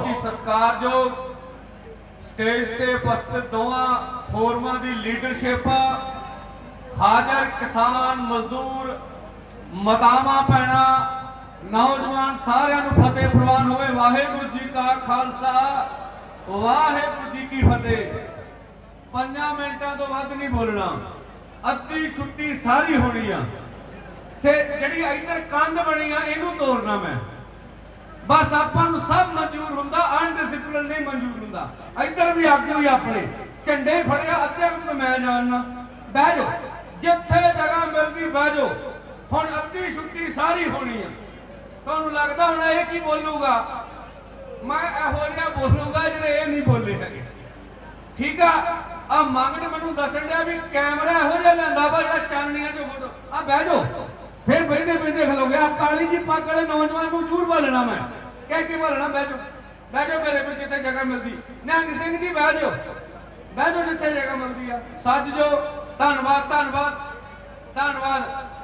ਬਹੁਤ ਹੀ ਸਤਿਕਾਰਯੋਗ ਸਟੇਜ ਤੇ ਉਪਸਥਿਤ ਦੋਵਾਂ ਫੋਰਮਾਂ ਦੀ ਲੀਡਰਸ਼ਿਪ ਹਾਜ਼ਰ ਕਿਸਾਨ, ਮਜ਼ਦੂਰ, ਮਤਾਵਾਂ ਪੈਣਾ, ਨੌਜਵਾਨ ਸਾਰਿਆਂ ਨੂੰ ਫਤਿਹ ਪ੍ਰਵਾਨ ਹੋਵੇ। ਵਾਹਿਗੁਰੂ ਜੀ ਕਾ ਖਾਲਸਾ, ਵਾਹਿਗੁਰੂ ਜੀ ਕੀ ਫਤਿਹ। ਪੰਜਾਂ ਮਿੰਟਾਂ ਤੋਂ ਵੱਧ ਨਹੀਂ ਬੋਲਣਾ। ਅੱਧੀ ਛੁੱਟੀ ਸਾਰੀ ਹੋਣੀ ਆ। ਤੇ ਜਿਹੜੀ ਇੱਧਰ ਕੰਧ ਬਣੀ ਆ, ਇਹਨੂੰ ਤੋੜਨਾ ਮੈਂ। ਬਸ ਆਪਾਂ ਨੂੰ ਸਭ ਮਨਜ਼ੂਰ ਹੁੰਦਾ ਅਨਡਿਸਪਲਿਨ ਨਹੀਂ ਮਨਜ਼ੂਰ ਹੁੰਦਾ। ਇੱਧਰ ਵੀ ਆਗੂ ਵੀ ਆਪਣੇ। ਝੰਡੇ ਫੜਿਆ, ਅੱਧੇ ਨੂੰ ਮੈਂ ਜਾਣਨਾ। ਬਹਿ ਜਾਓ। ਜਿੱਥੇ ਜਗ੍ਹਾ ਮਿਲਦੀ, ਬਹਿ ਜਾਓ। ਹੁਣ ਅੱਧੀ ਛੁੱਟੀ ਸਾਰੀ ਹੋਣੀ ਆ। ਤੁਹਾਨੂੰ ਲੱਗਦਾ ਹੁਣ ਇਹ ਕੀ ਬੋਲੂਗਾ? ਮੈਂ ਇਹੋ ਜਿਹਾ ਬੋਲੂਗਾ ਜਿਹੜੇ ਇਹ ਨਹੀਂ ਬੋਲੇ ਹੈਗੇ। ਠੀਕ ਆ? ਆ ਮੰਗਣ ਮੈਨੂੰ ਦੱਸਣ ਡਿਆ ਵੀ ਕੈਮਰਾ ਇਹੋ ਜਿਹਾ ਲੈਂਦਾ ਵਾ ਜਿਹੜਾ ਚਾਨਣੀਆਂ ਚ ਫੋਟੋ। ਆ ਬਹਿ ਜਾਓ। ਫਿਰ ਬੈਠੇ ਬੈਠੇ ਖਲੋਗੇ ਆ ਕਾਲੀ ਜੀ ਪੱਗ ਵਾਲੇ ਨੌਜਵਾਨ ਨੂੰ ਜ਼ਰੂਰ ਬੋਲਣਾ ਮੈਂ। ਕਹਿ ਕੇ ਬੋਲਣਾ, ਬਹਿ ਜਾਓ। ਬਹਿ ਜਾਓ ਮੇਰੇ ਕੋਲ, ਜਿੱਥੇ ਜਗ੍ਹਾ ਮਿਲਦੀ। ਨਿਹੰਗ ਸਿੰਘ ਜੀ, ਬਹਿ ਜਾਓ। ਬਹਿ ਜਾਓ ਜਿੱਥੇ ਜਗ੍ਹਾ ਮਿਲਦੀ ਆ। ਸੱਜ ਜੋ। ਧੰਨਵਾਦ ਧੰਨਵਾਦ। ਧੰਨਵਾਦ।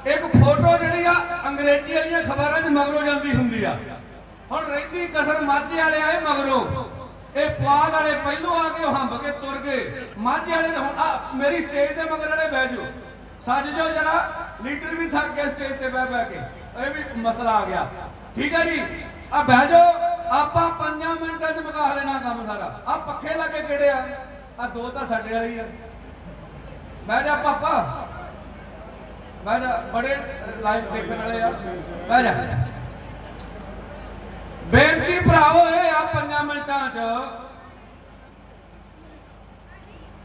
ਇੱਕ ਫੋਟੋ ਜਿਹੜੀ ਆ, ਅੰਗਰੇਜ਼ੀ ਵਾਲੀਆਂ ਖਬਰਾਂ 'ਚ ਮਗਰੋਂ ਜਾਂਦੀ ਹੁੰਦੀ ਆ। ਹੁਣ ਰਹਿੰਦੀ ਕਸਰ ਮਾਝੇ ਵਾਲੇ ਆਏ ਮਗਰੋਂ। ਇਹ ਪੁਆਧ ਵਾਲੇ ਪਹਿਲੋਂ ਆ ਕੇ ਹੰਬ ਕੇ ਤੁਰ ਗਏ। ਮਾਝੇ ਵਾਲੇ ਹੁਣ ਮੇਰੀ ਸਟੇਜ ਦੇ ਮਗਰ ਵਾਲੇ ਬਹਿ ਜਾਓ। ਸੱਜ ਜਾਓ ਜਰਾ। ਲੀਡਰ ਵੀ ਥੱਕ ਗਿਆ ਸਟੇਜ ਤੇ ਬਹਿ ਬਹਿ ਕੇ, ਇਹ ਵੀ ਮਸਲਾ ਆ ਗਿਆ। ਠੀਕ ਹੈ ਜੀ? ਆ ਬਹਿ ਜਾਓ, ਆਪਾਂ 5 ਮਿੰਟਾਂ 'ਚ ਮੁਕਾ ਲੈਣਾ ਕੰਮ ਸਾਰਾ। ਆ ਪੱਖੇ ਲੱਗੇ ਕਿਹੜੇ ਆ? ਆ ਦੋ ਤਾਂ ਸਾਡੇ ਵਾਲੇ ਹੀ ਆ। ਬਹਿ ਜਾ ਪਾਪਾ। ਬਹਿ ਜਾ, ਬੜੇ ਲਾਈਵ ਦੇਖਣ ਵਾਲੇ ਆ। ਬਹਿ ਜਾ। ਬੇਨਤੀ ਭਰਾਵੋ, ਇਹ ਆ ਪੰਜਾਂ ਮਿੰਟਾਂ 'ਚ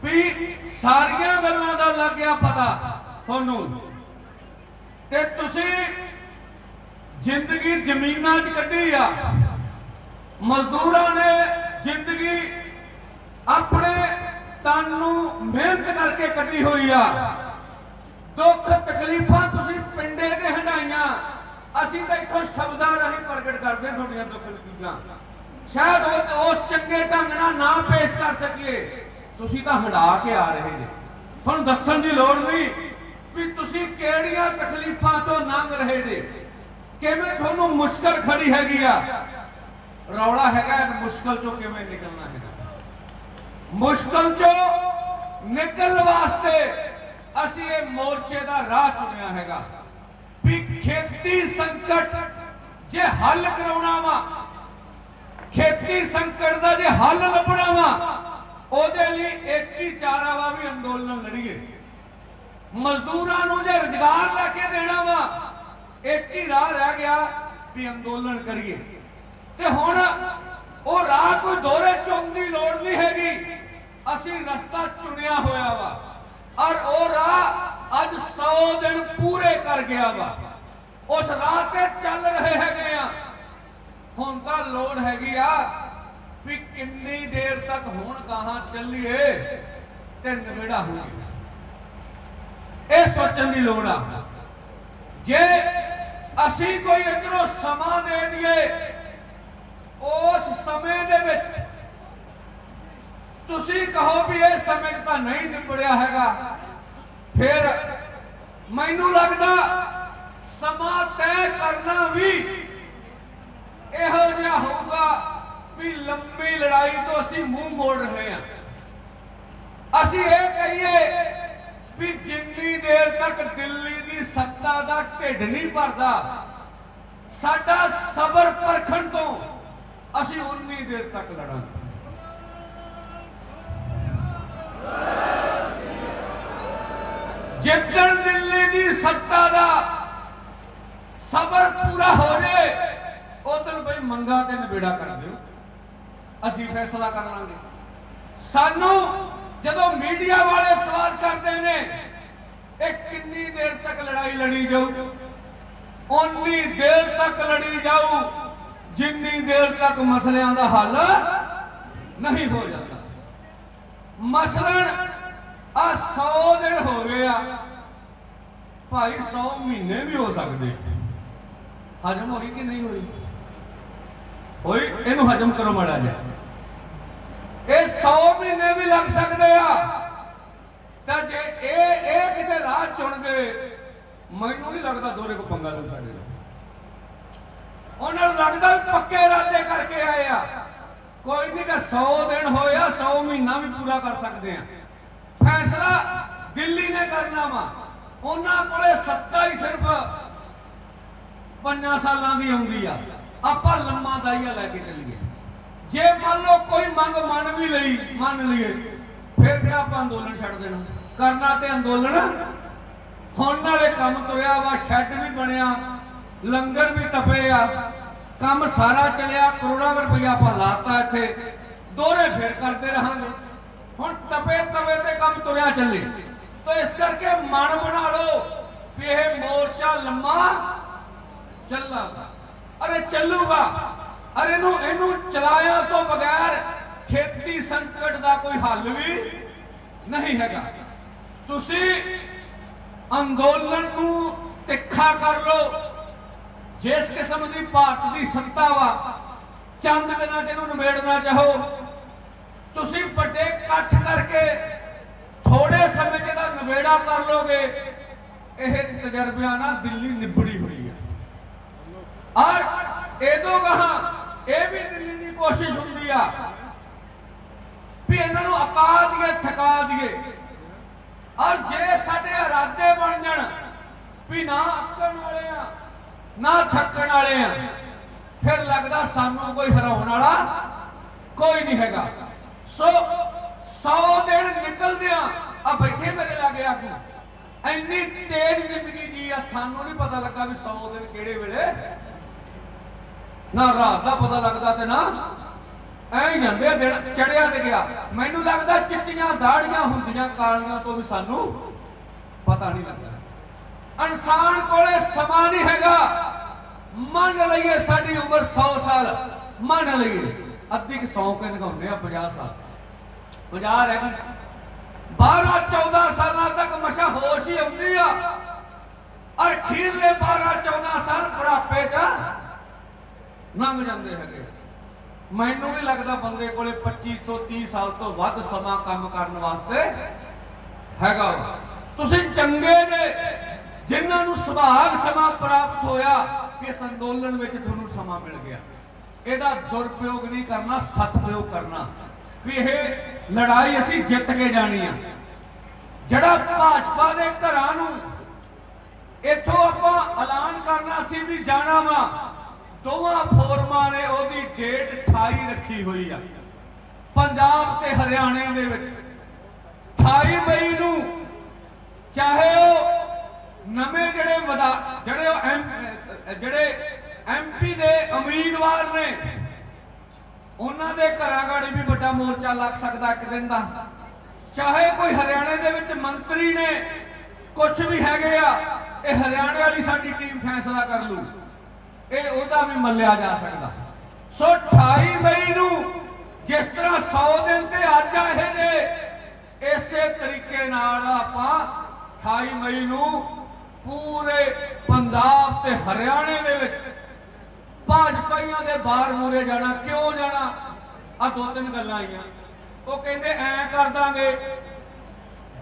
ਵੀ ਸਾਰੀਆਂ ਗੱਲਾਂ ਦਾ ਲੱਗ ਗਿਆ ਪਤਾ ਤੁਹਾਨੂੰ। ਤੇ ਤੁਸੀਂ ਜ਼ਿੰਦਗੀ ਜ਼ਮੀਨਾਂ 'ਚ ਕੱਢੀ ਆ। ਮਜ਼ਦੂਰਾਂ ਨੇ ਜ਼ਿੰਦਗੀ ਆਪਣੇ ਤਨ ਨੂੰ ਮਿਹਨਤ ਕਰਕੇ ਕੱਢੀ ਹੋਈ ਆ। ਦੁੱਖ ਤਕਲੀਫਾਂ ਤੁਸੀਂ ਪਿੰਡੇ ਤੇ ਹੰਡਾਈਆਂ ਅਸੀਂ ਤਾਂ ਇੱਥੋਂ ਸ਼ਬਦਾਂ ਰਾਹੀਂ ਪ੍ਰਗਟ ਕਰਦੇ ਹਾਂ ਤੁਹਾਡੀਆਂ ਦੁੱਖ ਤਕਲੀਫਾਂ। ਸ਼ਾਇਦ ਉਸ ਚੰਗੇ ਢੰਗ ਨਾਲ ਨਾ ਪੇਸ਼ ਕਰ ਸਕੀਏ। ਤੁਸੀਂ ਤਾਂ ਹੰਡਾ ਕੇ ਆ ਰਹੇ ਜੇ। ਤੁਹਾਨੂੰ ਦੱਸਣ ਦੀ ਲੋੜ ਨਹੀਂ। ਵੀ ਤੁਸੀਂ ਕਿਹੜੀਆਂ ਤਕਲੀਫਾਂ ਤੋਂ ਲੰਘ ਰਹੇ ਜੇ? ਕਿਵੇਂ ਤੁਹਾਨੂੰ ਮੁਸ਼ਕਲ ਖੜੀ ਹੈਗੀ ਆ? ਰੌਲਾ ਹੈਗਾ ਮੁਸ਼ਕਲ ਚੋਂ ਕਿਵੇਂ ਨਿਕਲਣਾ ਹੈਗਾ? ਮੁਸ਼ਕਲ ਚੋਂ ਨਿਕਲਣ ਵਾਸਤੇ ਅਸੀਂ ਇਹ ਮੋਰਚੇ ਦਾ ਰਾਹ ਚੁਣਿਆ ਹੈਗਾ ਵੀ ਖੇਤੀ ਸੰਕਟ ਜੇ ਹੱਲ ਕਰਾਉਣਾ ਵਾ ਖੇਤੀ ਸੰਕਟ ਦਾ ਜੇ ਹੱਲ ਲੱਭਣਾ ਵਾ ਉਹਦੇ ਲਈ ਇੱਕ ਹੀ ਚਾਰਾ ਵਾ ਵੀ ਅੰਦੋਲਨ ਲੜੀਏ। ਮਜ਼ਦੂਰਾਂ ਨੂੰ ਜੇ ਰੁਜ਼ਗਾਰ ਲੈ ਕੇ ਦੇਣਾ ਵਾ, ਇੱਕ ਹੀ ਰਾਹ ਰਹਿ ਗਿਆ ਵੀ ਅੰਦੋਲਨ ਕਰੀਏ। ਤੇ ਹੁਣ ਉਹ ਰਾਹ ਕੋਈ ਦੋਰੇ ਚੁੰਨ ਦੀ ਲੋੜ ਨਹੀਂ ਹੈਗੀ। ਅਸੀਂ ਰਸਤਾ ਚੁਣਿਆ ਹੋਇਆ ਵਾ। ਔਰ ਉਹ ਰਾਹ ਅੱਜ 100 ਦਿਨ ਪੂਰੇ ਕਰ ਗਿਆ ਵਾ। ਉਸ ਰਾਹ ਤੇ ਚੱਲ ਰਹੇ ਹੈਗੇ ਆ। ਹੁਣ ਤਾਂ ਲੋੜ ਹੈਗੀ ਆ ਵੀ ਕਿੰਨੀ ਦੇਰ ਤੱਕ ਹੁਣ ਗਾਹਾਂ ਚੱਲੀਏ ਤੇ ਨਵੇੜਾ ਹੋਈਏ। ਇਹ ਸੋਚਣ ਦੀ ਲੋੜ ਆ। ਜੇ ਅਸੀਂ ਕੋਈ ਇਧਰੋਂ ਸਮਾਂ ਦੇ ਦਈਏ, ਉਸ ਸਮੇਂ ਦੇ ਵਿੱਚ ਤੁਸੀਂ ਕਹੋ ਵੀ ਇਹ ਸਮੇਂ ਤਾਂ ਨਹੀਂ ਨਿਬੜਿਆ ਹੈਗਾ। ਫਿਰ ਮੈਨੂੰ ਲੱਗਦਾ ਸਮਾਂ ਤੈਅ ਕਰਨਾ ਵੀ ਇਹੋ ਜਿਹਾ ਹੋਊਗਾ ਵੀ ਲੰਮੀ ਲੜਾਈ ਤੋਂ ਅਸੀਂ ਮੂੰਹ ਮੋੜ ਰਹੇ ਹਾਂ। ਅਸੀਂ ਇਹ ਕਹੀਏ ਵੀ ਜਿੰਨੀ ਦੇਰ ਤੱਕ ਦਿੱਲੀ ਦੀ ਸੱਤਾ ਦਾ ਢਿੱਡ ਨਹੀਂ ਭਰਦਾ, ਸਾਡਾ ਸਬਰ ਪਰਖਣ ਤੋਂ ਅਸੀਂ ਉਨੀ ਦੇਰ ਤੱਕ ਲੜਾਂਗੇ। ਜਿੱਦਣ ਦਿੱਲੀ ਦੀ ਸੱਤਾ ਦਾ ਸਬਰ ਪੂਰਾ ਹੋ ਜੇ, ਉਦੋਂ ਬਈ ਮੰਗਾ ਤੇ ਨਿਬੇੜਾ ਕਰ ਦਿਓ। ਅਸੀਂ ਫੈਸਲਾ ਕਰ ਲਾਂਗੇ। ਸਾਨੂੰ ਜਦੋਂ ਮੀਡੀਆ ਵਾਲੇ ਸਵਾਲ ਕਰਦੇ ਨੇ, ਇਹ ਕਿੰਨੀ ਦੇਰ ਤੱਕ ਲੜਾਈ ਲੜੀ ਜਾਊ? ਉਨੀ ਦੇਰ ਤੱਕ ਲੜੀ ਜਾਊ, ਜਿੰਨੀ ਦੇਰ ਤੱਕ ਮਸਲਿਆਂ ਦਾ ਹੱਲ ਨਹੀਂ ਹੋ ਜਾਂਦਾ। ਮਸਲਨ ਆ 100 ਦਿਨ ਹੋ ਗਏ ਆ, ਭਾਈ 100 ਮਹੀਨੇ ਵੀ ਹੋ ਸਕਦੇ ਹਜਮ ਹੋਈ ਕਿ ਨਹੀਂ ਹੋਈ? ਹੋਈ, ਇਹਨੂੰ ਹਜਮ ਕਰੋ ਮਾੜਾ ਜਿਹਾ। 100 ਮਹੀਨੇ ਵੀ ਲੱਗ ਸਕਦੇ ਆ। ਤਾਂ ਜੇ ਇਹ ਇਹ ਕਿਤੇ ਰਾਹ ਚੁਣ ਗਏ ਮੈਨੂੰ ਨਹੀਂ ਲੱਗਦਾ ਦੋਰੇ ਕੋ ਪੰਗਾ ਲੂ ਸਾਡੇ ਉਹਨਾਂ ਨੂੰ ਲੱਗਦਾ ਵੀ ਪੱਕੇ ਇਰਾਦੇ ਕਰਕੇ ਆਏ ਆ। ਕੋਈ ਨਹੀਂ ਕਿ 100 ਦਿਨ ਹੋਇਆ 100 ਮਹੀਨਾ ਵੀ ਪੂਰਾ ਕਰ ਸਕਦੇ ਆ। ਫੈਸਲਾ ਦਿੱਲੀ ਨੇ ਕਰਨਾ ਵਾ। ਉਹਨਾਂ ਕੋਲੇ ਸੱਤਾ ਹੀ ਸਿਰਫ ਪੰਜਾਂ ਸਾਲਾਂ ਦੀ ਆਉਂਦੀ ਆ। ਆਪਾਂ ਲੰਮਾ ਦਾਈਆ ਲੈ ਕੇ ਚੱਲੀਏ। ਜੇ ਮੰਨ ਲਓ ਕੋਈ ਮੰਗ ਮੰਨ ਵੀ ਲਈ, ਮੰਨ ਲਈਏ, ਫਿਰ ਕਿਹੜਾ ਆਪਾਂ ਅੰਦੋਲਨ ਛੱਡ ਦੇਣਾ। ਕਰਨਾ ਤੇ ਅੰਦੋਲਨ। ਹੁਣ ਨਾਲੇ ਕੰਮ ਤੁਰਿਆ ਵਾ, ਸ਼ੈੱਡ ਵੀ ਬਣਿਆ, ਲੰਗਰ ਵੀ ਤਪੇ ਆ, ਕੰਮ ਸਾਰਾ ਚੱਲਿਆ, ਕਰੋੜਾਂ ਰੁਪਇਆ ਆਪਾਂ ਲਾਤਾ ਇੱਥੇ। ਦੋਹਰੇ ਫੇਰ ਕਰਦੇ ਰਹਾਂਗੇ। ਹੁਣ ਤਪੇ ਤਵੇ ਤੇ ਕੰਮ ਤੁਰਿਆ ਚੱਲੇ। ਤਾਂ ਇਸ ਕਰਕੇ ਮਨ ਬਣਾ ਲਓ ਵੀ ਇਹ ਮੋਰਚਾ ਲੰਮਾ ਚੱਲਾਗਾ। ਅਰੇ ਚੱਲੂਗਾ। ਅਰੇ ਇਹਨੂੰ ਇਹਨੂੰ ਚਲਾਇਆ ਤੋਂ ਬਗੈਰ ਖੇਤੀ ਸੰਕਟ ਦਾ ਕੋਈ ਹੱਲ ਵੀ ਨਹੀਂ ਹੈਗਾ। ਤੁਸੀਂ ਅੰਦੋਲਨ ਨੂੰ ਤਿੱਖਾ ਕਰ ਲਓ। ਜਿਸ ਕਿਸਮ ਦੀ ਭਾਰਤ ਦੀ ਸੱਤਾ ਵਾ, ਚੰਦ ਦਿਨਾਂ ਚ ਨਿਬੇੜਨਾ ਚਾਹੋ। ਤੁਸੀਂ ਵੱਡੇ ਇਕੱਠ ਕਰਕੇ ਥੋੜੇ ਸਮੇਂ ਚ ਇਹਦਾ ਨਿਬੇੜਾ ਕਰ ਲੋਗੇ। ਇਹ ਤਜਰਬਿਆਂ ਨਾਲ ਦਿੱਲੀ ਨਿਬੜੀ ਹੋਈ ਹੈ। ਔਰ ਇਹਦੋਂ ਗਾਹਾਂ ਇਹ ਵੀ ਦਿੱਲੀ ਦੀ ਕੋਸ਼ਿਸ਼ ਹੁੰਦੀ ਆ ਵੀ ਇਹਨਾਂ ਨੂੰ ਅਕਾ ਦਈਏ ਥਕਾ ਦਈਏ ਔਰ ਜੇ ਸਾਡੇ ਇਰਾਦੇ ਬਣ ਜਾਣ ਵੀ ਨਾ ਅੱਕਣ ਵਾਲੇ ਆ, ਨਾ ਥੱਕਣ ਵਾਲੇ ਆ, ਫਿਰ ਲੱਗਦਾ ਸਾਨੂੰ ਕੋਈ ਹਰਾਉਣ ਵਾਲਾ ਕੋਈ ਨਹੀਂ ਹੈਗਾ। ਸੋ 100 ਦਿਨ ਨਿਕਲਦਿਆਂ ਆ ਬੈਠੇ ਮੇਰੇ ਲਾਗੇ ਆ ਕੇ। ਇੰਨੀ ਤੇਜ਼ ਜ਼ਿੰਦਗੀ ਜੀ ਆ, ਸਾਨੂੰ ਨਹੀਂ ਪਤਾ ਲੱਗਾ ਵੀ 100 ਦਿਨ ਕਿਹੜੇ ਵੇਲੇ ਨਾ ਰਾਤ ਦਾ ਪਤਾ ਲੱਗਦਾ ਤੇ ਨਾ ਐਂ ਜਾਂਦੇ ਦਿਨ ਚੜਿਆ ਤੇ ਗਿਆ। ਮੈਨੂੰ ਲੱਗਦਾ ਚਿੱਟੀਆਂ ਦਾੜੀਆਂ ਹੁੰਦੀਆਂ ਕਾਲੀਆਂ ਤੋਂ ਵੀ ਸਾਨੂੰ ਪਤਾ ਨਹੀਂ ਲੱਗਦਾ। ਇਨਸਾਨ ਕੋਲੇ ਸਮਾਂ ਨਹੀਂ ਹੈਗਾ। ਮੰਨ ਲਈਏ ਸਾਡੀ ਉਮਰ 100 ਸਾਲ। ਮੰਨ ਲਈਏ। ਅੱਧੀ ਕਿ 100 ਕੇ ਨਿਗਾਉਂਦੇ ਆ 50 ਸਾਲ। 50 ਰਹਿ ਗਈ। 12 14 ਸਾਲਾਂ ਤੱਕ ਮਸ਼ਾ ਹੋਸ਼ ਹੀ ਆਉਂਦੀ ਆ। ਔਰ ਖੀਰਲੇ 12 14 ਸਾਲ ਬੁਢਾਪੇ 'ਚ ਲੰਘ ਜਾਂਦੇ ਹੈਗੇ। ਮੈਨੂੰ ਨਹੀਂ ਲੱਗਦਾ ਬੰਦੇ ਕੋਲੇ 25 ਤੋਂ 30 ਸਾਲ ਤੋਂ ਵੱਧ ਸਮਾਂ ਕੰਮ ਕਰਨ ਵਾਸਤੇ ਹੈਗਾ ਵਾ। ਤੁਸੀਂ ਚੰਗੇ ਨੇ, ਜਿਨ੍ਹਾਂ ਨੂੰ ਸੁਭਾਗ ਸਮਾਂ ਪ੍ਰਾਪਤ ਹੋਇਆ, ਇਸ ਅੰਦੋਲਨ ਵਿੱਚ ਤੁਹਾਨੂੰ ਸਮਾਂ ਮਿਲ ਗਿਆ। ਇਹਦਾ ਦੁਰਪਯੋਗ ਨਹੀਂ ਕਰਨਾ, ਸਤਪਯੋਗ ਕਰਨਾ। ਵੀ ਇਹ ਲੜਾਈ ਅਸੀਂ ਜਿੱਤ ਕੇ ਜਾਣੀ ਆ। ਜਿਹੜਾ ਭਾਜਪਾ ਦੇ ਘਰਾਂ ਨੂੰ ਇੱਥੋਂ ਆਪਾਂ ਐਲਾਨ ਕਰਨਾ ਸੀ ਵੀ ਜਾਣਾ ਵਾ ਦੋਵਾਂ ਫੋਰਮਾਂ ਨੇ ਉਹਦੀ ਡੇਟ 28 ਰੱਖੀ ਹੋਈ ਆ। ਪੰਜਾਬ ਤੇ ਹਰਿਆਣੇ ਦੇ ਵਿੱਚ। 28 ਮਈ ਨੂੰ ਚਾਹੇ ਉਹ ਨਵੇਂ ਜਿਹੜੇ ਵਦਾ ਜਿਹੜੇ ਉਹ ਐਮ, ਜਿਹੜੇ ਐਮਪੀ ਦੇ ਉਮੀਦਵਾਰ ਨੇ, ਉਹਨਾਂ ਦੇ ਘਰਾਂ ਗਾੜੀ ਵੀ ਵੱਡਾ ਮੋਰਚਾ ਲੱਗ ਸਕਦਾ ਇੱਕ ਦਿਨ ਦਾ। ਚਾਹੇ ਕੋਈ ਹਰਿਆਣੇ ਦੇ ਵਿੱਚ ਮੰਤਰੀ ਨੇ ਕੁਝ ਵੀ ਹੈਗੇ ਆ, ਇਹ ਹਰਿਆਣੇ ਵਾਲੀ ਸਾਡੀ ਟੀਮ ਫੈਸਲਾ ਕਰ ਲੂ ਇਹ ਉਹਦਾ ਵੀ ਮੱਲਿਆ ਜਾ ਸਕਦਾ। ਸੋ 28 ਮਈ ਨੂੰ ਜਿਸ ਤਰ੍ਹਾਂ 100 ਦਿਨ ਤੇ ਅੱਜ ਆਏ ਨੇ ਇਸੇ ਤਰੀਕੇ ਨਾਲ ਆਪਾਂ 28 ਮਈ ਨੂੰ ਪੂਰੇ ਪੰਜਾਬ ਤੇ ਹਰਿਆਣੇ ਦੇ ਵਿੱਚ ਭਾਜਪਾਈਆਂ ਦੇ ਬਾਹਰ ਮੂਰੇ ਜਾਣਾ, ਕਿਉਂ ਜਾਣਾ? ਆ ਦੋ ਤਿੰਨ ਗੱਲਾਂ ਆਈਆਂ। ਉਹ ਕਹਿੰਦੇ, ਐ ਕਰ ਦਾਂਗੇ,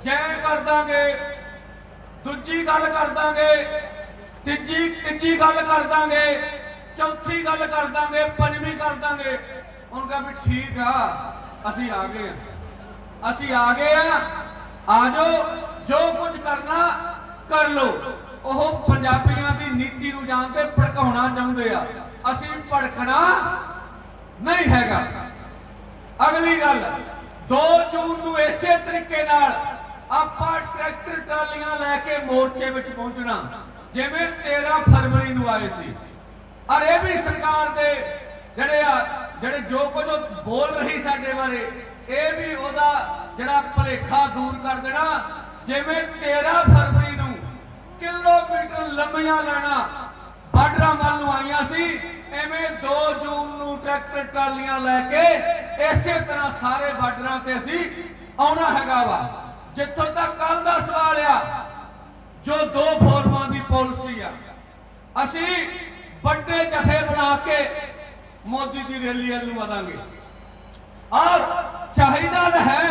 ਜੈ ਕਰ ਦਾਂਗੇ, ਦੂਜੀ ਗੱਲ ਕਰ ਦਾਂਗੇ ਤੀਜੀ ਤੀਜੀ ਗੱਲ ਕਰ ਦਾਂਗੇ, ਚੌਥੀ ਗੱਲ ਕਰ ਦਾਂਗੇ, ਪੰਜਵੀਂ ਕਰ ਦਾਂਗੇ। ਉਹਨਾਂ ਕਹਾ ਵੀ ਠੀਕ ਆ, ਅਸੀਂ ਆ ਗਏ ਆ। ਅਸੀਂ ਆ ਗਏ ਆ ਆ ਜੋ ਕੁਝ ਕਰਨਾ ਕਰ ਲਓ। ਉਹ ਪੰਜਾਬੀਆਂ ਦੀ ਨੀਤੀ ਨੂੰ ਜਾਣਦੇ ਭੜਕਾਉਣਾ ਚਾਹੁੰਦੇ ਆ। ਅਸੀਂ ਭੜਕਣਾ ਨਹੀਂ ਹੈਗਾ। ਅਗਲੀ ਗੱਲ 2 ਜੂਨ ਨੂੰ ਇਸੇ ਤਰੀਕੇ ਨਾਲ ਆਪਾਂ ਟਰੈਕਟਰ ਟਰਾਲੀਆਂ ਲੈ ਕੇ ਮੋਰਚੇ ਵਿੱਚ ਪਹੁੰਚਣਾ। ਜਿਵੇਂ 13 ਫਰਵਰੀ ਨੂੰ ਆਏ ਸੀ। ਔਰ ਇਹ ਵੀ ਸਰਕਾਰ ਦੇ ਜਿਹੜੇ ਆ, ਜਿਹੜੇ ਜੋ ਕੁਝ ਬੋਲ ਰਹੀ ਸਾਡੇ ਬਾਰੇ, ਇਹ ਵੀ ਉਹਦਾ ਜਿਹੜਾ ਭਲੇਖਾ ਦੂਰ ਕਰ ਦੇਣਾ। ਜਿਵੇਂ 13 ਫਰਵਰੀ ਨੂੰ ਕਿਲੋਮੀਟਰ ਲੰਮੀਆਂ ਲੈਣਾ ਬਾਰਡਰਾਂ ਵੱਲ ਨੂੰ ਆਈਆਂ ਸੀ, ਐਵੇਂ 2 ਜੂਨ ਨੂੰ ਟਰੈਕਟਰ ਟਰਾਲੀਆਂ ਲੈ ਕੇ ਇਸੇ ਤਰ੍ਹਾਂ ਸਾਰੇ ਬਾਰਡਰਾਂ ਤੇ ਅਸੀਂ ਆਉਣਾ ਹੈਗਾ ਵਾ। ਜਿੱਥੋਂ ਤੱਕ ਕੱਲ ਦਾ ਸਵਾਲ ਆ ਜੋ ਦੋ ਫੋਰਮਾਂ ਦੀ ਪਾਲਿਸੀ ਆ। ਅਸੀਂ ਵੱਡੇ ਜਥੇ ਬਣਾ ਕੇ ਮੋਦੀ ਦੀ ਰੈਲੀ ਵੱਲ ਨੂੰ ਵਧਾਂਗੇ। ਔਰ ਚਾਹੀਦਾ ਤਾਂ ਹੈ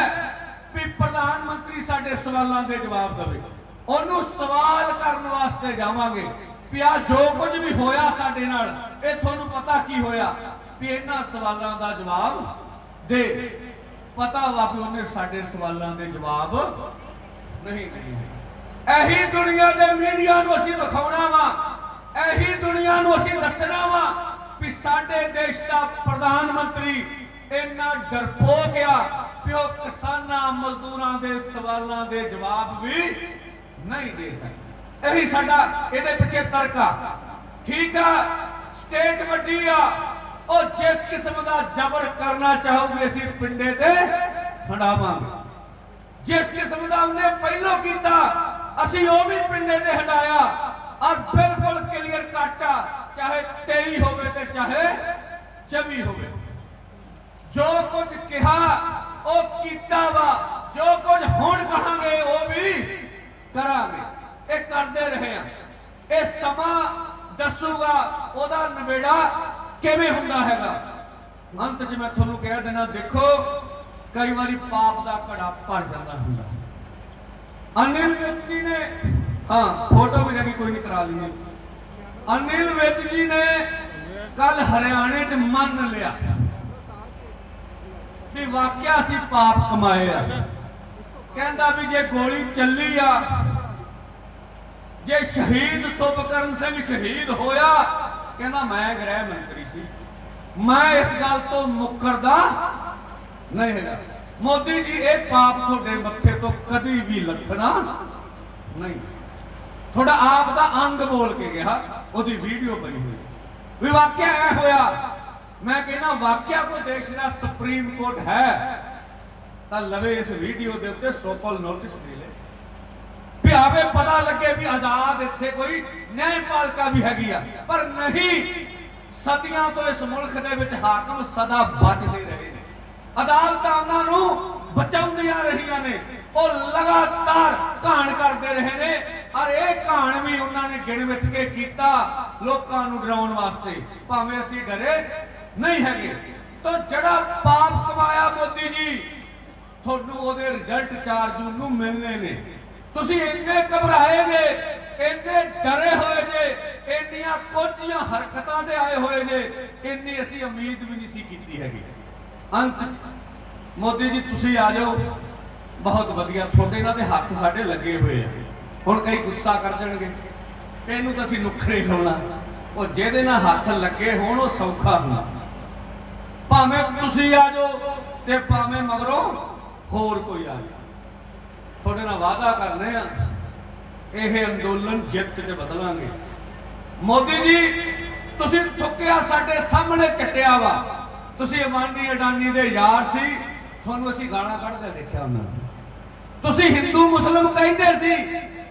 ਵੀ ਪ੍ਰਧਾਨ ਮੰਤਰੀ ਸਾਡੇ ਸਵਾਲਾਂ ਦੇ ਜਵਾਬ ਦੇਵੇ। ਉਹਨੂੰ ਸਵਾਲ ਕਰਨ ਵਾਸਤੇ ਜਾਵਾਂਗੇ ਵੀ ਆ ਜੋ ਕੁਝ ਵੀ ਹੋਇਆ ਸਾਡੇ ਨਾਲ, ਇਹ ਤੁਹਾਨੂੰ ਪਤਾ ਕੀ ਹੋਇਆ? ਵੀ ਇਹਨਾਂ ਸਵਾਲਾਂ ਦਾ ਜਵਾਬ ਦੇ। ਪਤਾ ਵਾ ਵੀ ਉਹਨੇ ਸਾਡੇ ਸਵਾਲਾਂ ਦੇ ਜਵਾਬ ਨਹੀਂ ਦੇਣੇ ਇਹੀ ਦੁਨੀਆ ਦੇ ਮੀਡੀਆ ਨੂੰ ਅਸੀਂ ਵਿਖਾਉਣਾ ਵਾ। ਇਹੀ ਦੁਨੀਆ ਨੂੰ ਅਸੀਂ ਦੱਸਣਾ ਵਾ ਵੀ ਸਾਡੇ ਦੇਸ਼ ਦਾ ਪ੍ਰਧਾਨ ਮੰਤਰੀ ਇੰਨਾ ਡਰਪੋਕ ਆ ਕਿ ਉਹ ਕਿਸਾਨਾਂ, ਮਜ਼ਦੂਰਾਂ ਦੇ ਸਵਾਲਾਂ ਦੇ ਜਵਾਬ ਵੀ ਨਹੀਂ ਦੇ ਸਕਦਾ। ਇਹੀ ਸਾਡਾ ਇਹਦੇ ਪਿੱਛੇ ਤਰਕ ਆ। ਠੀਕ ਆ, ਸਟੇਟ ਵੱਡੀ ਆ। ਉਹ ਜਿਸ ਕਿਸਮ ਦਾ ਜ਼ਬਰ ਕਰਨਾ ਚਾਹੋਗੇ ਅਸੀਂ ਪਿੰਡੇ ਤੇ ਹੰਡਾਵਾਂਗੇ ਜਿਸ ਕਿਸਮ ਦਾ ਉਹਨੇ ਪਹਿਲਾਂ ਕੀਤਾ ਅਸੀਂ ਉਹ ਵੀ ਪਿੰਡੇ ਤੇ ਹਟਾਇਆ। ਔਰ ਬਿਲਕੁਲ ਕਲੀਅਰ ਕੱਟ ਆ, ਚਾਹੇ 23 ਹੋਵੇ ਤੇ ਚਾਹੇ 24 ਹੋਵੇ। ਜੋ ਕੁਝ ਕਿਹਾ, ਉਹ ਕੀਤਾ ਵਾ। ਜੋ ਕੁਝ ਹੁਣ ਕਹਾਂਗੇ, ਉਹ ਵੀ ਕਰਾਂਗੇ। ਇਹ ਕਰਦੇ ਰਹੇ ਆ। ਇਹ ਸਮਾਂ ਦੱਸੂਗਾ, ਉਹਦਾ ਨਵੇੜਾ ਕਿਵੇਂ ਹੁੰਦਾ ਹੈਗਾ? ਅੰਤ 'ਚ ਮੈਂ ਤੁਹਾਨੂੰ ਕਹਿ ਦੇਣਾ, ਦੇਖੋ, ਕਈ ਵਾਰੀ ਪਾਪ ਦਾ ਘੜਾ ਭਰ ਜਾਂਦਾ ਹੁੰਦਾ। ਅਨਿਲ ਵਿੱਦ ਜੀ ਨੇ, ਹਾਂ ਫੋਟੋ ਵੀ ਲੱਗੀ ਕੋਈ ਨਹੀਂ ਕਰਾ ਲਈ ਅਨਿਲ ਵਿੱਦ ਜੀ ਨੇ ਕੱਲ ਹਰਿਆਣੇ 'ਚ ਮੰਨ ਲਿਆ ਵੀ ਵਾਕਿਆ ਅਸੀਂ ਪਾਪ ਕਮਾਏ ਆ। ਕਹਿੰਦਾ ਵੀ ਜੇ ਗੋਲੀ ਚੱਲੀ ਆ, ਜੇ ਸ਼ਹੀਦ ਸੁਭਕਰਨ ਸਿੰਘ ਸ਼ਹੀਦ ਹੋਇਆ, ਕਹਿੰਦਾ ਮੈਂ ਗ੍ਰਹਿ ਮੰਤਰੀ ਸੀ। ਮੈਂ ਇਸ ਗੱਲ ਤੋਂ ਮੁੱਕਰਦਾ ਨਹੀਂ ਹੈਗਾ। ਮੋਦੀ ਜੀ, ਇਹ ਪਾਪ ਤੁਹਾਡੇ ਮੱਥੇ ਤੋਂ ਕਦੀ ਵੀ ਲੱਥਣਾ ਨਹੀਂ। ਤੁਹਾਡਾ ਆਪ ਦਾ ਅੰਗ ਬੋਲ ਕੇ ਗਿਆ, ਉਹਦੀ ਵੀਡੀਓ ਬਣੀ ਹੋਈ। ਵੀ ਵਾਕਿਆ ਇਹ ਹੋਇਆ। ਮੈਂ ਕਹਿੰਦਾ, ਵਾਕਿਆ ਕੋਈ ਦੇਸ਼ ਦਾ ਸੁਪਰੀਮ ਕੋਰਟ ਹੈ, ਤਾਂ ਲਵੇ ਇਸ ਵੀਡੀਓ ਦੇ ਉੱਤੇ ਸੋਪਲ ਨੋਟਿਸ ਦੇ ਲੈ ਵੀ ਆਵੇ ਪਤਾ ਲੱਗੇ ਵੀ ਆਜ਼ਾਦ ਇੱਥੇ ਕੋਈ ਨਿਆਂਪਾਲਿਕਾ ਵੀ ਹੈਗੀ ਆ। ਪਰ ਨਹੀਂ, ਸਦੀਆਂ ਤੋਂ ਇਸ ਮੁਲਕ ਦੇ ਵਿੱਚ ਹਾਕਮ ਸਦਾ ਬਚਦੇ ਰਹੇ। ਅਦਾਲਤਾਂ ਉਹਨਾਂ ਨੂੰ ਬਚਾਉਂਦੀਆਂ ਰਹੀਆਂ ਨੇ। ਉਹ ਲਗਾਤਾਰ ਘਾਣ ਕਰਦੇ ਰਹੇ ਨੇ। ਔਰ ਇਹ ਘਾਣ ਵੀ ਉਹਨਾਂ ਨੇ ਗਿਣ ਵਿੱਚ ਕੇ ਕੀਤਾ ਲੋਕਾਂ ਨੂੰ ਡਰਾਉਣ ਵਾਸਤੇ। ਭਾਵੇਂ ਅਸੀਂ ਡਰੇ ਨਹੀਂ ਹੈਗੇ। ਤਾਂ ਜਿਹੜਾ ਪਾਪ ਕਮਾਇਆ ਮੋਦੀ ਜੀ, ਤੁਹਾਨੂੰ ਉਹਦੇ ਰਿਜ਼ਲਟ 4 ਜੂਨ ਨੂੰ ਮਿਲਨੇ ਨੇ। ਤੁਸੀਂ ਇੰਨੇ ਘਬਰਾਏ ਜੇ, ਇੰਨੇ ਡਰੇ ਹੋਏ ਜੇ, ਇੰਨੀਆਂ ਕੋਝੀਆਂ ਹਰਕਤਾਂ ਤੇ ਆਏ ਹੋਏ ਜੇ, ਇੰਨੀ ਅਸੀਂ ਉਮੀਦ ਵੀ ਨਹੀਂ ਸੀ ਕੀਤੀ ਹੈਗੀ। ਅੰਤ ਮੋਦੀ ਜੀ, ਤੁਸੀਂ ਆ ਜਾਓ। ਬਹੁਤ ਵਧੀਆ। ਤੁਹਾਡੇ ਨਾਲ ਦੇ ਹੱਥ ਸਾਡੇ ਲੱਗੇ ਹੋਏ ਆ। ਹੁਣ ਕਈ ਗੁੱਸਾ ਕਰ ਜਾਣਗੇ। ਇਹਨੂੰ ਤਾਂ ਅਸੀਂ ਨੁਖਰੇ ਲਾਉਣਾ ਉਹ ਜਿਹਦੇ ਨਾਲ ਹੱਥ ਲੱਗੇ ਹੋਣ, ਉਹ ਸੌਖਾ ਹੁੰਦਾ ਭਾਵੇਂ ਤੁਸੀਂ ਆ ਜਾਓ ਤੇ ਭਾਵੇਂ ਮਗਰੋਂ ਹੋਰ ਕੋਈ ਆ ਜਾਏ ਤੁਹਾਡੇ ਨਾਲ ਵਾਅਦਾ ਕਰਨੇ ਆ। ਇਹ ਅੰਦੋਲਨ ਜਿੱਤ ਚ ਬਦਲਾਂਗੇ। ਮੋਦੀ ਜੀ, ਤੁਸੀਂ ਥੁੱਕਿਆ ਸਾਡੇ ਸਾਹਮਣੇ ਚੱਟਿਆ ਵਾ। ਤੁਸੀਂ ਅਮਾਨੀ ਅਡਾਨੀ ਦੇ ਯਾਰ ਸੀ, ਤੁਹਾਨੂੰ ਅਸੀਂ ਗਾਲਾਂ ਕੱਢਦੇ ਦੇਖਿਆ ਉਹਨਾਂ ਤੁਸੀਂ ਹਿੰਦੂ ਮੁਸਲਮ ਕਹਿੰਦੇ ਸੀ,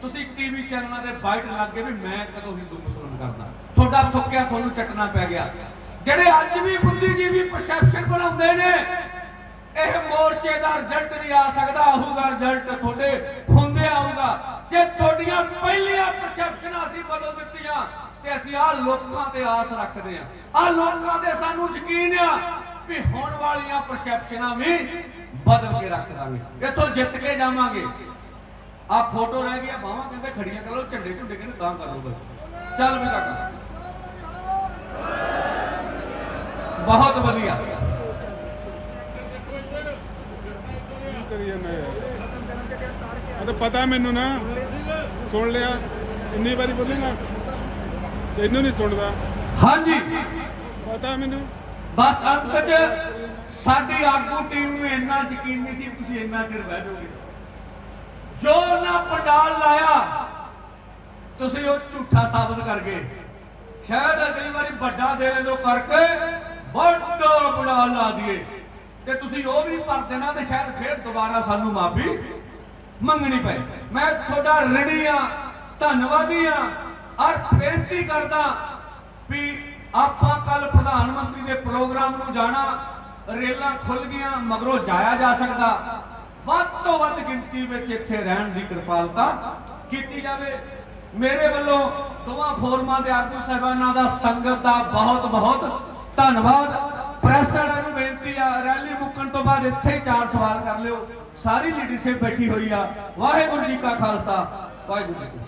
ਤੁਸੀਂ ਟੀਵੀ ਚੈਨਲਾਂ ਤੇ ਬਾਈਟ ਲੱਗ ਗਏ ਵੀ ਮੈਂ ਕਦੋਂ ਹਿੰਦੂ ਮੁਸਲਮ ਕਰਦਾ ਤੁਹਾਡਾ ਥੁੱਕਿਆ ਤੁਹਾਨੂੰ ਚੱਟਣਾ ਪੈ ਗਿਆ। ਜਿਹੜੇ ਅੱਜ ਵੀ ਬੁੱਧੀਜੀਵੀ ਪਰਸੈਪਸ਼ਨ ਬਣਾਉਂਦੇ ਨੇ, ਇਹ ਮੋਰਚੇ ਦਾ ਰਿਜ਼ਲਟ ਨਹੀਂ ਆ ਸਕਦਾ, ਆਊਗਾ ਰਿਜ਼ਲਟ ਤੁਹਾਡੇ, ਹੁੰਦੇ ਆਊਗਾ। ਜੇ ਤੁਹਾਡੀਆਂ ਪਹਿਲੀਆਂ ਪਰਸੈਪਸ਼ਨਾਂ ਅਸੀਂ ਬਦਲ ਦਿੱਤੀਆਂ ਤੇ ਅਸੀਂ ਆ ਲੋਕਾਂ ਤੇ ਆਸ ਰੱਖਦੇ ਆ ਆ ਲੋਕਾਂ ਦੇ ਸਾਨੂੰ ਯਕੀਨ ਆ ਵੀ ਹੋਣ ਵਾਲੀਆਂ ਪਰਸੈਪਸ਼ਨਾਂ ਵੀ ਬਦਲ ਕੇ ਰੱਖ ਦਾਂਗੇ। ਇੱਥੋਂ ਜਿੱਤ ਕੇ ਜਾਵਾਂਗੇ। ਆ ਫੋਟੋ ਰਹਿ ਗਈਆਂ ਬਾਹਾਂ ਕਹਿੰਦੇ ਖੜੀਆਂ ਕਰ ਲਓ ਝੰਡੇ ਝੁੰਡੇ ਕਹਿੰਦੇ ਤਾਂ ਕਰ ਲਓ ਚੱਲ ਵੀ ਕਾਕਾ ਬਹੁਤ ਵਧੀਆ। ਕੀ ਤਾਂ ਪਤਾ ਮੈਨੂੰ ਨਾ। ਸੁਣ ਲਿਆ। ਇੰਨੀ ਵਾਰੀ ਬੋਲੇਗਾ ਤੈਨੂੰ ਨਹੀਂ ਸੁਣਦਾ। ਹਾਂਜੀ। ਪਤਾ ਮੈਨੂੰ? ਬਸ ਅੰਤ ਚ ਸਾਡੀ ਆਗੂ ਟੀਮ ਨੂੰ ਇੰਨਾ ਯਕੀਨ ਨਹੀਂ ਸੀ ਤੁਸੀਂ ਇੰਨਾ ਚਿਰ ਬਹਿ ਜਾਓਗੇ। ਜੋ ਉਹਨਾਂ ਪੰਡਾਲ ਲਾਇਆ ਤੁਸੀਂ ਉਹ ਝੂਠਾ ਸਾਬਤ ਕਰ ਗਏ। ਸ਼ਾਇਦ ਅਗਲੀ ਵਾਰੀ ਵੱਡਾ ਦੇ ਲੈਣੋ ਕਰਕੇ ਵੱਡਾ ਪੰਡਾਲ ਲਾ ਦਈਏ। ਤੇ ਤੁਸੀਂ ਉਹ ਵੀ ਭਰ ਦੇਣਾ ਤੇ ਸ਼ਾਇਦ ਫਿਰ ਦੁਬਾਰਾ ਸਾਨੂੰ ਮਾਫੀ ਮੰਗਣੀ ਪਏ। ਮੈਂ ਤੁਹਾਡਾ ਰਣੀ ਆ ਧੰਨਵਾਦੀ ਆ ਔਰ ਬੇਨਤੀ ਕਰਦਾ ਵੀ ਆਪਾਂ ਕੱਲ ਪ੍ਰਧਾਨ ਮੰਤਰੀ ਦੇ ਪ੍ਰੋਗਰਾਮ ਨੂੰ ਜਾਣਾ, ਰੇਲਾਂ ਖੁੱਲ ਗਈਆਂ, ਮਗਰੋਂ ਜਾਇਆ ਜਾ ਸਕਦਾ। ਵੱਧ ਤੋਂ ਵੱਧ ਗਿਣਤੀ ਵਿੱਚ ਇੱਥੇ ਰਹਿਣ ਦੀ ਕਿਰਪਾਲਤਾ ਕੀਤੀ ਜਾਵੇ। ਮੇਰੇ ਵੱਲੋਂ ਦੋਵਾਂ ਫੋਰਮਾਂ ਦੇ ਆਗੂ ਸਾਹਿਬਾਨਾਂ ਦਾ ਸੰਗਤ ਦਾ ਬਹੁਤ ਬਹੁਤ ਧੰਨਵਾਦ। ਪ੍ਰੈਸ ਵਾਲਿਆਂ ਨੂੰ ਬੇਨਤੀ ਆ, ਰੈਲੀ ਮੁੱਕਣ ਤੋਂ ਬਾਅਦ ਇੱਥੇ ਹੀ ਚਾਰ ਸਵਾਲ ਕਰ ਲਿਓ। ਸਾਰੀ ਲੀਡਰਸ਼ਿਪ ਬੈਠੀ ਹੋਈ ਆ। ਵਾਹਿਗੁਰੂ ਜੀ ਕਾ ਖਾਲਸਾ, ਵਾਹਿਗੁਰੂ ਜੀ